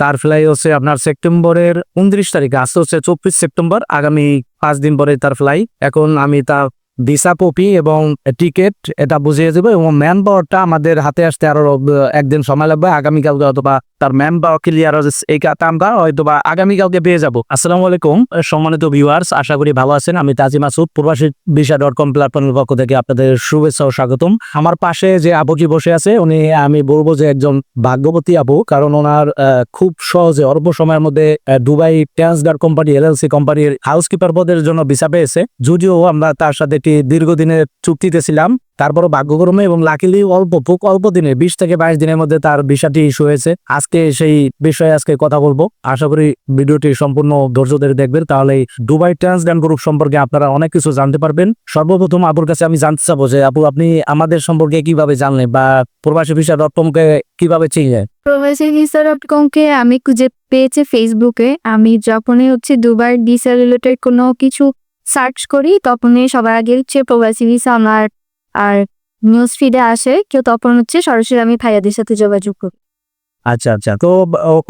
তার ফ্লাই হচ্ছে আপনার সেপ্টেম্বরের উনত্রিশ তারিখে আসতে হচ্ছে চব্বিশ সেপ্টেম্বর আগামী পাঁচ দিন পরে তার ফ্লাই এখন আমি তা ভিসা পপি এবং টিকিট এটা বুঝিয়ে দেবো এবং ম্যান পাওয়ারটা আমাদের হাতে আসতে আরও আহ, একদিন সময় লাগবে আগামীকালকে অথবা তার ম্যান পাওয়ার ক্লিয়ার এই আমরা হয়তো বা আগামীকালকে পেয়ে যাব। আসসালামু আলাইকুম সম্মানিত ভিউয়ার্স আশা করি ভালো আছেন। আমি তাজি মাসুদ, প্রবাসী ভিসা ডট কম প্ল্যাটফর্মের পক্ষ থেকে আপনাদের শুভেচ্ছা ও স্বাগতম। আমার পাশে যে আপুটি বসে আছে, উনি, আমি বলব যে একজন ভাগ্যবতী আপু কারণ ওনার খুব সহজে অল্প সময়ের মধ্যে দুবাই ট্রান্সগার্ড কোম্পানি এলএলসি কোম্পানির হাউসকিপার পদের জন্য ভিসা পেয়েছে। যদিও আমরা তার সাথে একটি দীর্ঘদিনের চুক্তিতে ছিলাম, তারপরও ভাগ্যক্রমে এবং লাকিলি অল্প, খুব অল্প দিনে, বিশ থেকে বাইশ দিনের মধ্যে তার ভিসাটি ইস্যু হয়েছে। আজকে সেই বিষয়ে আজকে কথা বলব। আশা করি ভিডিওটি সম্পূর্ণ ধৈর্য ধরে দেখবেন। তাহলে দুবাই ট্রান্সগার্ড গ্রুপ সম্পর্কে আপনারা অনেক কিছু জানতে পারবেন। সর্বপ্রথম আপুর কাছে আমি জানতে চাবো যে, আপু, আপনি আমাদের সম্পর্কে কীভাবে জানলেন বা প্রবাসী ভিসা ডট কমকে কীভাবে চিনলেন? প্রবাসী ভিসা ডট কমকে আমি খুঁজে পেয়েছি ফেসবুকে আমি যখনই হচ্ছে দুবার ভিসা রিলেটেড কোনো কিছু সার্চ করি, তখনই সবার আগে হচ্ছে প্রবাসী ভিসা আমার আর নিউজ ফিডে আসে। কেউ তখন হচ্ছে সরাসরি আমি ভাইয়াদের সাথে যোগাযোগ করি। আচ্ছা আচ্ছা। তো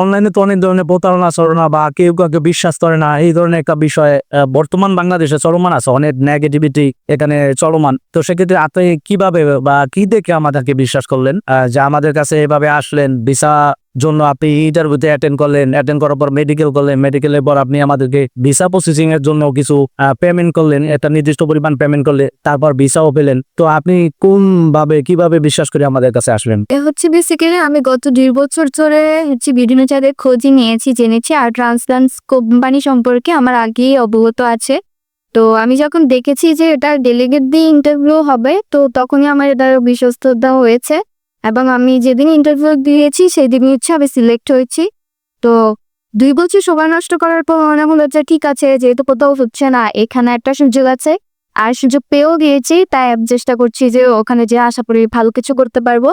অনলাইনে তো অনেক ধরনের প্রতারণা চরণা বা কেউ কাউকে বিশ্বাস করে না, এই ধরনের একটা বিষয় বর্তমান বাংলাদেশে চলমান আছে, অনেক নেগেটিভিটি এখানে চলমান। তো সেক্ষেত্রে আপনি কীভাবে বা কি দেখে আমাদেরকে বিশ্বাস করলেন? যে আমাদের কাছে এভাবে আসলেন, ভিসা জন্য আপনি ইন্টারভিউতে অ্যাটেন্ড করলেন অ্যাটেন্ড করার পর মেডিকেল করলেন মেডিকেলের পর আপনি আমাদেরকে ভিসা প্রসেসিং এর জন্য কিছু পেমেন্ট করলেন, একটা নির্দিষ্ট পরিমাণ পেমেন্ট করলে তারপর ভিসাও পেলেন। তো আপনি কোন ভাবে কীভাবে বিশ্বাস করে আমাদের কাছে আসলেন? হচ্ছে বেসিক্যালি আমি গত দুই বছর ধরে হচ্ছে বিভিন্ন জায়গায় খোঁজ নিয়েছি, জেনেছি, আর ট্রান্সপ্লান্স কোম্পানি সম্পর্কে আমার আগেই অবগত আছে। তো আমি যখন দেখেছি যে এটা ডেলিগেট দিয়ে ইন্টারভিউ হবে, তো তখনই আমার এটার বিশ্বস্ততা হয়েছে। এবং আমি যেদিন ইন্টারভিউ দিয়েছি, সেদিনই হচ্ছে আমি সিলেক্ট হয়েছি। তো দুই বছর সময় নষ্ট করার পর মনে হলো যে ঠিক আছে, যেহেতু কোথাও হচ্ছে না, এখানে একটা সুযোগ আছে। আর সুযোগ পেয়েও গিয়েছি, তাই আমি চেষ্টা করছি যে ওখানে যে আশা করি ভালো কিছু করতে পারব।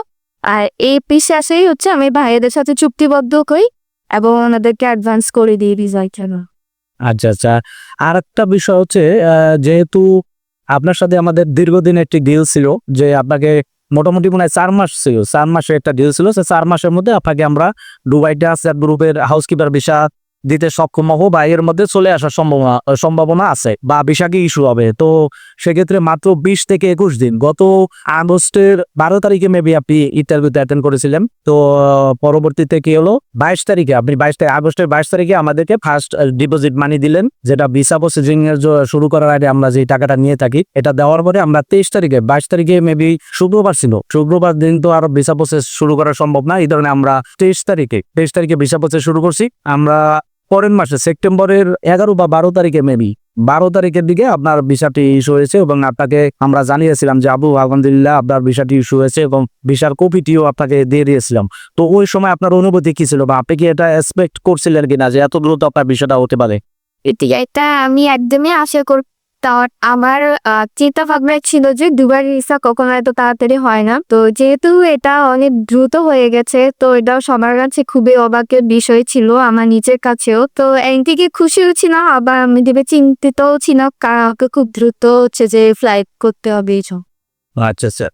আর এই বিশ্বাসেই হচ্ছে আমি ভাইয়াদের সাথে চুক্তিবদ্ধ হই এবং ওনাদেরকে অ্যাডভান্স করে দিই রিজাল্ট জন্য। আচ্ছা আচ্ছা। আর একটা বিষয় হচ্ছে যেহেতু আপনার সাথে আমাদের দীর্ঘদিন একটি ডিল ছিল যে আপনাকে মোটামুটি মনে হয় চার মাস ছিল। চার মাসের একটা ডিল ছিল। সে চার মাসের মধ্যে আপনাকে আমরা দুবাইটা ডান্সার গ্রুপের হাউসকিপার ভিসা দিতে সক্ষম হব বা এর মধ্যে চলে আসার সম্ভাবনা সম্ভাবনা আছে বা ভিসাকে ইস্যু হবে। তো সেক্ষেত্রে মাত্র বিশ থেকে একুশ দিন, গত আগস্টের বারো তারিখে মেবি আপনি ইন্টারভিউতে অ্যাটেন্ড করেছিলেন। তো, পরবর্তীতে কি হলো? বাইশ তারিখে, আপনি বাইশ তারিখ আগস্টের বাইশ তারিখে আমাদেরকে ফার্স্ট ডিপোজিট মানি দিলেন, যেটা ভিসা প্রসেসিং এর শুরু করার আগে আমরা যে টাকাটা নিয়ে থাকি, এটা দেওয়ার পরে আমরা তেইশ তারিখে, বাইশ তারিখে মেবি শুক্রবার ছিল। শুক্রবার দিন তো আর ভিসা প্রসেস শুরু করা সম্ভব না, এই ধরনের আমরা তেইশ তারিখে তেইশ তারিখে ভিসা প্রসেস শুরু করছি। আমরা পরের মাসে, সেপ্টেম্বরের এগারো বা বারো তারিখে মেবি বারো তারিখের দিকে আপনার ভিসাটি ইস্যু হয়েছে এবং আপনাকে, আমরা জানিয়েছিলাম যে, আবু, আলহামদুলিল্লাহ, আপনার ভিসাটি ইস্যু হয়েছে এবং ভিসার কপিটিও আপনাকে দিয়ে দিয়েছিলাম। তো ওই সময় আপনার অনুভূতি কি ছিল বা আপনি কি এটা এক্সপেক্ট করছিলেন কিনা যে এত দ্রুত আপনার ভিসাটা হতে পারে? এটি আমি একদমই আশা করতাম আমার চিন্তা ভাবনা ছিল যে দুবার ভিসা কখনো এত তাড়াতাড়ি হয় না। তো যেহেতু এটা অনেক দ্রুত হয়ে গেছে, তো এটা সবার কাছে খুবই অবাকের বিষয় ছিল আমার নিজের কাছেও। তো একদিকে খুশিও ছিলাম আবার আমি দিবে চিন্তিতও ছিলাম কারণ খুব দ্রুত হচ্ছে যে ফ্লাইট করতে হবে। আচ্ছা আচ্ছা।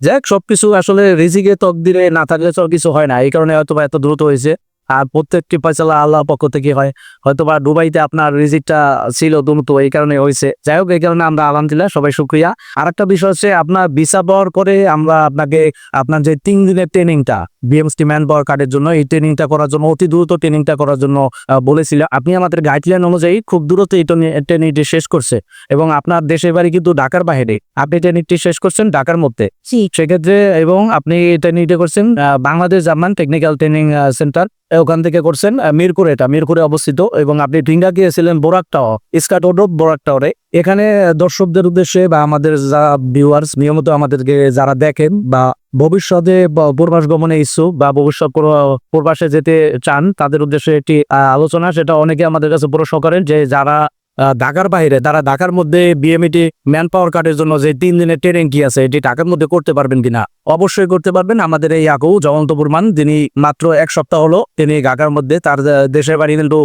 যাক, সবকিছু আসলে রিজিকে তকদিরে না থাকলে আর কিছু হয় না। এই কারণে হয়তো এত দ্রুত হয়েছে। আর প্রত্যেকটি ফয়সালা আল্লাহ পক্ষ থেকে হয়। হয়তো বা দুবাইতে আপনার রিজিকটা ছিল দ্রুত এই কারণে হয়েছে। যাই হোক এই কারণে আমরা আলহামদুলিল্লাহ সবাই শুক্রিয়া। আর একটা বিষয় হচ্ছে আপনার ভিসা পাওয়ার পরে আমরা আপনাকে আপনার যে তিন দিনের ট্রেনিংটা বিএমসটি ম্যান পাওয়ার কার্ডের জন্য এই ট্রেনিংটা করার জন্য অতি দ্রুত ট্রেনিংটা করার জন্য আহ, বলেছিলেন আপনি আমাদের গাইডলাইন অনুযায়ী খুব দ্রুত এই ট্রেনিংটি শেষ করছে। এবং আপনার দেশের বাড়ি কিন্তু ঢাকার বাইরে। আপনি ট্রেনিংটি শেষ করছেন ঢাকার মধ্যে। সেক্ষেত্রে এবং আপনি ট্রেনিংটা করছেন Bangladesh German technical training centre. ওখান থেকে করছেন মিরপুরে এটা, মিরপুরে অবস্থিত এবং আপনি ঢিঙ্গা গিয়েছিলেন বোরাক টাওয়ার স্কাট ওডব বোরাক টাওয়ারে। এখানে দর্শকদের উদ্দেশ্যে বা আমাদের যা ভিউয়ার্স নিয়মিত আমাদেরকে যারা দেখেন বা ভবিষ্যতে প্রবাস গমনে ইচ্ছুক বা ভবিষ্যৎ প্রবাসে যেতে চান, তাদের উদ্দেশ্যে একটি আলোচনা, সেটা অনেকে আমাদের কাছে প্রশ্ন করেন যে যারা ঢাকার বাইরে, তারা ঢাকার মধ্যে বিএমইটি ম্যান পাওয়ার কার্ডের জন্য যে তিন দিনের ট্রেনিং কি আছে, এটি ঢাকার মধ্যে করতে পারবেন কিনা? অবশ্যই করতে পারবেন। আমাদের এই আকু জয়ন্তপুর মান যিনি মাত্র এক সপ্তাহ হলো তিনি ঢাকার মধ্যে, তার দেশের বাড়ি কিন্তু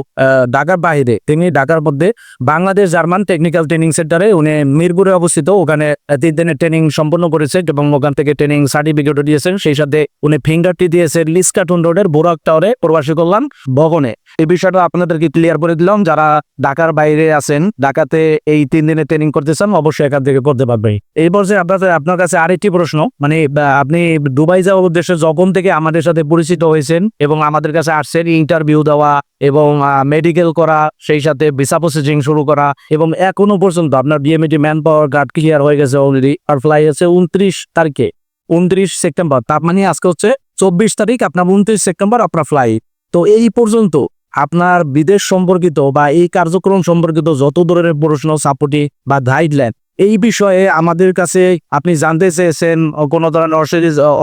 ঢাকার বাইরে। তিনি ঢাকার মধ্যে বাংলাদেশ জার্মান টেকনিক্যাল ট্রেনিং সেন্টারে উনি মিরপুরে অবস্থিত। ওখানে তিন দিনের ট্রেনিং সম্পন্ন করেছেন এবং ওখান থেকে ট্রেনিং সার্টিফিকেটও দিয়েছেন। সেই সাথে উনি ফিঙ্গারটি দিয়েছেন লিস্কাটুন রোডের বোরাক টাওয়ারে প্রবাসী কল্যাণ ভবনে। এই বিষয়টা আপনাদেরকে ক্লিয়ার করে দিলাম। যারা ঢাকার বাইরে আছেন ঢাকাতে এই তিন দিনের ট্রেনিং করতে চান, অবশ্যই এখান থেকে করতে পারবেন। এই পর্যায়ে আপনাদের, আপনার কাছে আরেকটি প্রশ্ন মানে আপনি দুবাই যাওয়ার উদ্দেশ্যে যখন থেকে আমাদের সাথে পরিচিত হয়েছেন এবং আমাদের কাছে আসছেন ইন্টারভিউ দেওয়া এবং মেডিকেল করা, সেই সাথে ভিসা প্রসেসিং শুরু করা এবং এখনও পর্যন্ত আপনার BMET man power guard clear হয়ে গেছে অলরেডি আর ফ্লাই আছে উনত্রিশ তারিখে। উনত্রিশ সেপ্টেম্বর, তার মানে আজকে হচ্ছে চব্বিশ তারিখ, আপনার উনত্রিশ সেপ্টেম্বর আপনার ফ্লাই তো এই পর্যন্ত আপনার বিদেশ সম্পর্কিত বা এই কার্যক্রম সম্পর্কিত যত ধরনের প্রশ্ন, সাপোর্টি বা গাইডলাইন এই বিষয়ে আমাদের কাছে আপনি জানতে চেয়েছেন কোনো ধরনের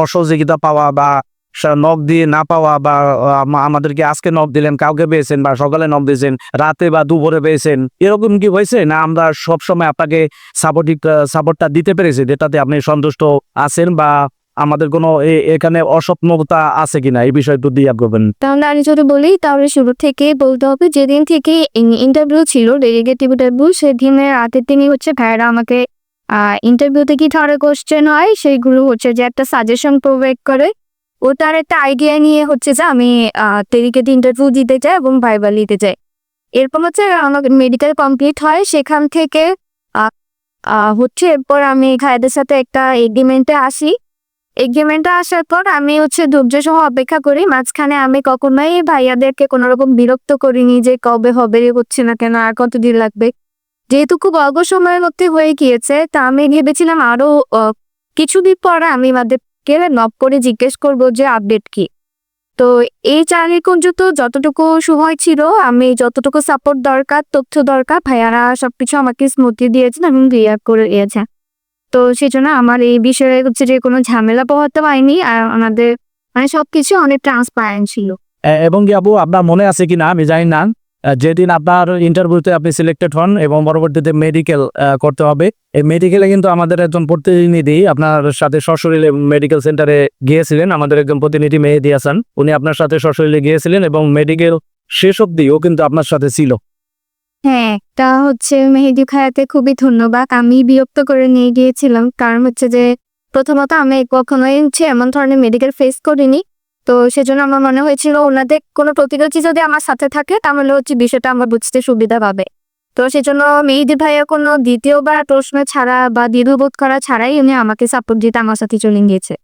অসহযোগিতা পাওয়া বা নখ দিয়ে না পাওয়া বা আমাদেরকে আজকে নখ দিলেন, কাউকে পেয়েছেন বা সকালে নখ দিয়েছেন, রাতে বা দুপুরে পেয়েছেন, এরকম কি হয়েছে? না আমরা সবসময় আপনাকে সাপোর্টিভ সাপোর্টটা দিতে পেরেছি, যেটাতে আপনি সন্তুষ্ট আছেন বা আমাদের কোনো এখানে অসম্ভবতা আছে কিনা? এই বিষয়ে একটু দিয়ে করবেন। তাহলে আমি যদি বলি, তাহলে শুরু থেকে বলতে হবে, যেদিন থেকে ইন্টারভিউ ছিল ডেলিগেটিভ ইন্টারভিউ সেদিনের রাতের দিনই হচ্ছে ভাইয়েরা আমাকে ইন্টারভিউতে কি ধরনের কোশ্চেন হয় সেইগুলো হচ্ছে যে একটা সাজেশন প্রোভাইড করে। ও তার একটা আইডিয়া নিয়ে হচ্ছে যে আমি ডেলিগেট ইন্টারভিউ দিতে চাই এবং ভাইবা নিতে চাই। এরপর হচ্ছে আমার মেডিকেল কমপ্লিট হয়, সেখান থেকে হচ্ছে এরপর আমি ভাইদের সাথে একটা এগ্রিমেন্টে আসি। এগ্রিমেন্টে আসার পর আমি হচ্ছে ধৈর্য সহ অপেক্ষা করি। মাঝখানে আমি কখনোই ভাইয়াদেরকে কোনো রকম বিরক্ত করিনি যে কবে হবে হচ্ছে না কেন, আর কতদিন লাগবে। যেহেতু খুব অল্প সময়ের মধ্যে হয়ে গিয়েছে, তা আমি ভেবেছিলাম আরও কিছুদিন পর আমি আমাদেরকে নব করে জিজ্ঞেস করব যে আপডেট কি। তো এই চাকরি পর্যন্ত যতটুকু সময় ছিল, আমি যতটুকু সাপোর্ট দরকার, তথ্য দরকার, ভাইয়ারা সবকিছু আমাকে স্মৃতি দিয়েছেন এবং ক্লিয়ার করে দিয়েছেন। তো সেই জন্য আমার এই বিষয়ে হচ্ছে যে কোনো ঝামেলা পোহাতে পারিনি। আর আমাদের মানে সবকিছু অনেক ট্রান্সপারেন্ট ছিল। এবং কি আপু, আপনার মনে আছে কিনা? আমি জানি না। যেদিন আপনার ইন্টারভিউতে আপনি সিলেক্টেড হন এবং পরবর্তীতে মেডিকেল করতে হবে। এই মেডিকেলে কিন্তু আমাদের একজন প্রতিনিধি আপনার সাথে সশরীরে মেডিকেল সেন্টারে গিয়েছিলেন। আমাদের একজন প্রতিনিধি মেহেদি হাসান। উনি আপনার সাথে সশরীরে গিয়েছিলেন এবং মেডিকেল শেষ অব্দি ও কিন্তু আপনার সাথে ছিল। হ্যাঁ তা হচ্ছে মেহেদি খায়াতে খুবই ধন্যবাদ। আমি বিরক্ত করে নিয়ে গিয়েছিলাম। কারণ হচ্ছে যে প্রথমত আমি কখনোই হচ্ছে এমন ধরনের মেডিকেল ফেস করিনি। তো সেজন্য আমার মনে হয়েছিল ওনাদের কোনো প্রতিরোধী যদি আমার সাথে থাকে, তাহলে হচ্ছে বিষয়টা আমার বুঝতে সুবিধা পাবে। তো সেজন্য মেহেদি ভাইয়া কোনো দ্বিতীয়বার প্রশ্ন ছাড়া বা দ্বিধাবোধ করা ছাড়াই উনি আমাকে সাপোর্ট দিতে আমার সাথে চলে গিয়েছে।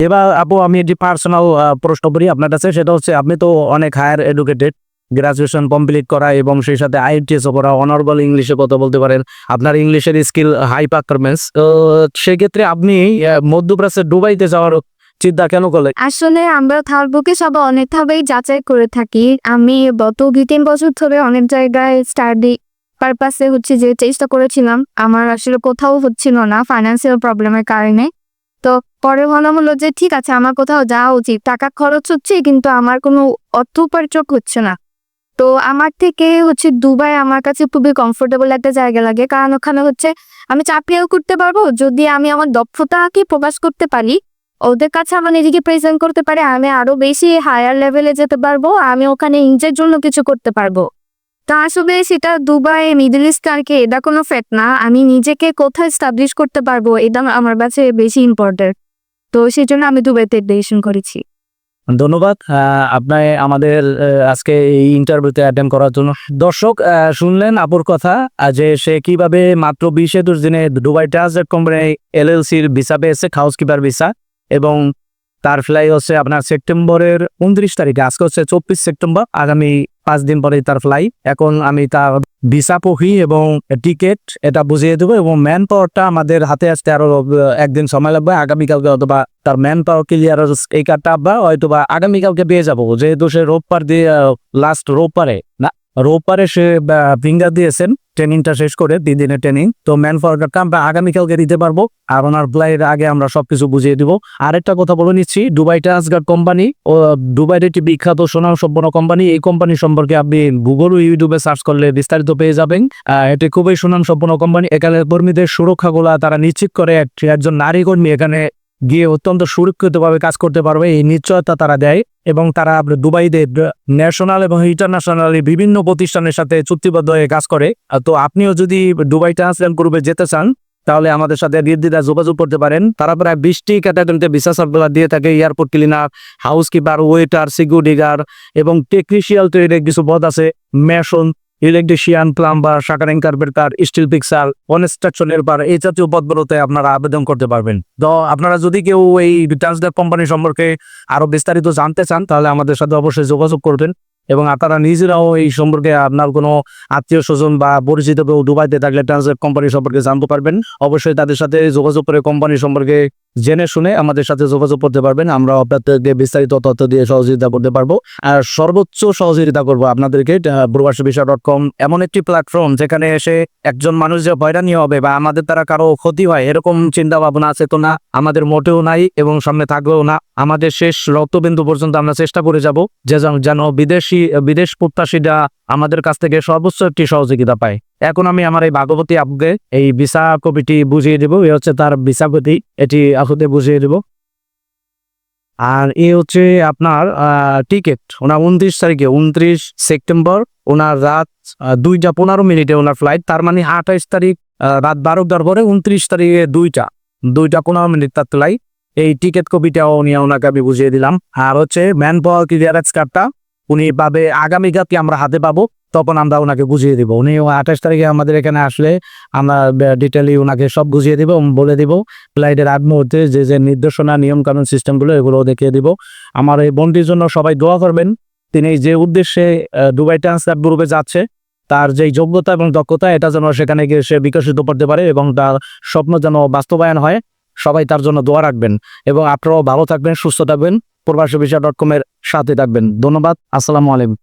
এবার আপু, আমি একটি পার্সোনাল প্রশ্ন করি আপনার কাছে। সেটা হচ্ছে, আপনি তো অনেক হায়ার এডুকেটেড গ্রাজুয়েশন কমপ্লিট করা এবং সেই সাথে আইএলটিএসও করা অনার্বল ইংলিশে কথা বলতে পারেন। আপনার ইংলিশের স্কিল হাই পারফরমেন্স সেক্ষেত্রে আপনি মধ্যপ্রাচ্যের দুবাইতে যাওয়ার চিন্তা কেন করলেন? আসলে আমরা থার্ডবুকে সব অনেকভাবেই যাচাই করে থাকি। আমি গত দুই তিন বছর ধরে অনেক জায়গায় স্টাডি পারপাসে হচ্ছে যে চেষ্টা করেছিলাম। আমার আসলে কোথাও হচ্ছিল না ফাইন্যান্সিয়াল প্রবলেমের কারণে। তো পরে মনে হলো যে ঠিক আছে, আমার কোথাও যাওয়া উচিত। টাকা খরচ হচ্ছে, কিন্তু আমার কোনো অর্থ উপার্জন হচ্ছে না। তো আমার থেকে হচ্ছে দুবাই আমার কাছে খুবই কমফোর্টেবল একটা জায়গা লাগে। কারণ ওখানে হচ্ছে আমি চাকরিও করতে পারব, যদি আমি আমার দক্ষতাকে প্রকাশ করতে পারি, ওদের কাছে আমার নিজেকে প্রেজেন্ট করতে পারে, আমি আরও বেশি হায়ার লেভেলে যেতে পারব, আমি ওখানে নিজের জন্য কিছু করতে পারব। তা আসলে সেটা দুবাই মিডল ইস্ট আর কি, এটা কোনো ফ্যাক্ট না। আমি নিজেকে কোথায় স্টাবলিশ করতে পারব, এটা আমার কাছে বেশি ইম্পর্টেন্ট তো সেই জন্য আমি দুবাইতে ডিসিশন করেছি। ধন্যবাদ। আপনার আপনি আমাদের আজকে এই ইন্টারভিউতে অ্যাটেন্ড করার জন্য। দর্শক শুনলেন আপুর কথা যে সে কীভাবে মাত্র বিশ একুশ দিনে দুবাই ট্রান্সলেট কোম্পানি এলএলসির ভিসা পেয়েছে হাউস কিপার ভিসা, এবং তার ফ্লাই হচ্ছে আপনার সেপ্টেম্বরের উনত্রিশ তারিখে। আজকে হচ্ছে চব্বিশ সেপ্টেম্বর, আগামী পাঁচ দিন পরে তার ফ্লাই এখন আমি তার ভিসা পহি এবং টিকিট এটা বুঝিয়ে দেবো এবং ম্যান পাওয়ারটা আমাদের হাতে আসতে আরও একদিন সময় লাগবে। আগামীকালকে অথবা তার ম্যান পাওয়ার ক্লিয়ার এই কার্ডটা বা হয়তো বা আগামীকালকে পেয়ে যাব। যেহেতু সে রোববার দিয়ে লাস্ট রোববারে, না, রোববারে সে ফিঙ্গার দিয়েছেন। ট্রেনিংটা শেষ করে তিন দিনের ট্রেনিং। তো ম্যান পাওয়ারটা আমরা আগামীকালকে দিতে পারব আর ওনার ফ্লাইয়ের আগে আমরা সবকিছু বুঝিয়ে দিব। আরেকটা কথা বলে নিচ্ছি দুবাই ট্রান্সগার্ড কোম্পানি ও দুবাইয়ের একটি বিখ্যাত সোনাম সম্পন্ন কোম্পানি এই কোম্পানি সম্পর্কে আপনি গুগল ইউটিউবে সার্চ করলে বিস্তারিত পেয়ে যাবেন। এটি খুবই সুনাম সম্পন্ন কোম্পানি এখানে কর্মীদের সুরক্ষাগুলা তারা নিশ্চিত করে একজন নারী কর্মী এখানে গিয়ে অত্যন্ত সুরক্ষিতভাবে কাজ করতে পারবে, এই নিশ্চয়তা তারা দেয়। এবং তারা দুবাইতে ন্যাশনাল এবং ইন্টারন্যাশনাল বিভিন্ন প্রতিষ্ঠানের সাথে চুক্তিবদ্ধ হয়ে কাজ করে। তো আপনিও যদি দুবাই ট্রান্সলেট গ্রুপে যেতে চান, তাহলে আমাদের সাথে নির্দ্বিধা যোগাযোগ করতে পারেন। তারা প্রায় বিশটি ক্যাটাগরিতে সার্কুলার দিয়ে থাকে, airport cleaner house keeper waiter security guard এবং টেকনিশিয়াল ট্রেডের কিছু পদ আছে, mason electrician, plumber shuttering carpenter steel fixer construction helper এই জাতীয় পদগুলোতে আপনারা আবেদন করতে পারবেন। তো আপনারা যদি কেউ এই ট্রান্সডার কোম্পানি সম্পর্কে আরও বিস্তারিত জানতে চান, তাহলে আমাদের সাথে অবশ্যই যোগাযোগ করবেন এবং আপনারা নিজেরাও এই সম্পর্কে আপনার কোনো আত্মীয় স্বজন বা পরিচিত কেউ দুবাইতে থাকলে ট্রান্সলেট কোম্পানি সম্পর্কে জানতে পারবেন। অবশ্যই তাদের সাথে যোগাযোগ করে কোম্পানি সম্পর্কে জেনে শুনে আমাদের সাথে যোগাযোগ করতে পারবেন। আমরা আপনাদেরকে বিস্তারিত তথ্য দিয়ে সহযোগিতা করতে পারব। আর সর্বোচ্চ সহযোগিতা করব আপনাদেরকে প্রবাসী ডট কম। এমন একটি প্ল্যাটফর্ম যেখানে এসে একজন মানুষ যে হয়রানি হবে বা আমাদের দ্বারা কারও ক্ষতি হয়, এরকম চিন্তা ভাবনা আছে তো না। আমাদের মোটেও নাই এবং সামনে থাকবেও না। আমাদের শেষ রক্তবিন্দু পর্যন্ত আমরা চেষ্টা করে যাব যে যেন বিদেশি, বিদেশ প্রত্যাশীরা আমাদের কাছ থেকে সর্বোচ্চ একটি সহযোগিতা পায়। এখন আমি আমার এই ভাগবতী আপুকে এই ভিসা কপিটি বুঝিয়ে দেবো। এ হচ্ছে তার ভিসা এটি আপুতে বুঝিয়ে দেব। আর এ হচ্ছে আপনার টিকিট। ওনার উনত্রিশ তারিখে, উনত্রিশ সেপ্টেম্বর। ওনার রাত দুইটা পনেরো মিনিটে ওনার ফ্লাইট তার মানে আঠাইশ তারিখ রাত বারোটার পরে উনত্রিশ তারিখে দুইটা। দুইটা পনেরো মিনিট তার ফ্লাইট এই টিকিট কপিটাও উনি ওনাকে আমি বুঝিয়ে দিলাম। আর হচ্ছে ম্যান পাওয়ার ক্লিয়ারেন্স কার্ডটা উনি পাবে আগামীকালকে আমরা হাতে পাবো। তখন আমরা ওনাকে বুঝিয়ে দিব। উনি আঠাশ তারিখে আমাদের এখানে আসলে আমরা ডিটেলি ওনাকে সব বুঝিয়ে দিব বলে দিব। ফ্লাইটের আগ মুহূর্তে যে যে নির্দেশনা নিয়ম কানুন সিস্টেমগুলো, এগুলো দেখিয়ে দিব। আমার এই বোনটির জন্য সবাই দোয়া করবেন। তিনি যে উদ্দেশ্যে দুবাই ট্রান্সফার গ্রুপে যাচ্ছে, তার যে যোগ্যতা এবং দক্ষতা, এটা যেন সেখানে গিয়ে সে বিকশিত করতে পারে এবং তার স্বপ্ন যেন বাস্তবায়ন হয়, সবাই তার জন্য দোয়া রাখবেন। এবং আপনারাও ভালো থাকবেন, সুস্থ থাকবেন। প্রবাসী বিষয় ডট কমের সাথে থাকবেন। ধন্যবাদ। আসসালামু আলাইকুম।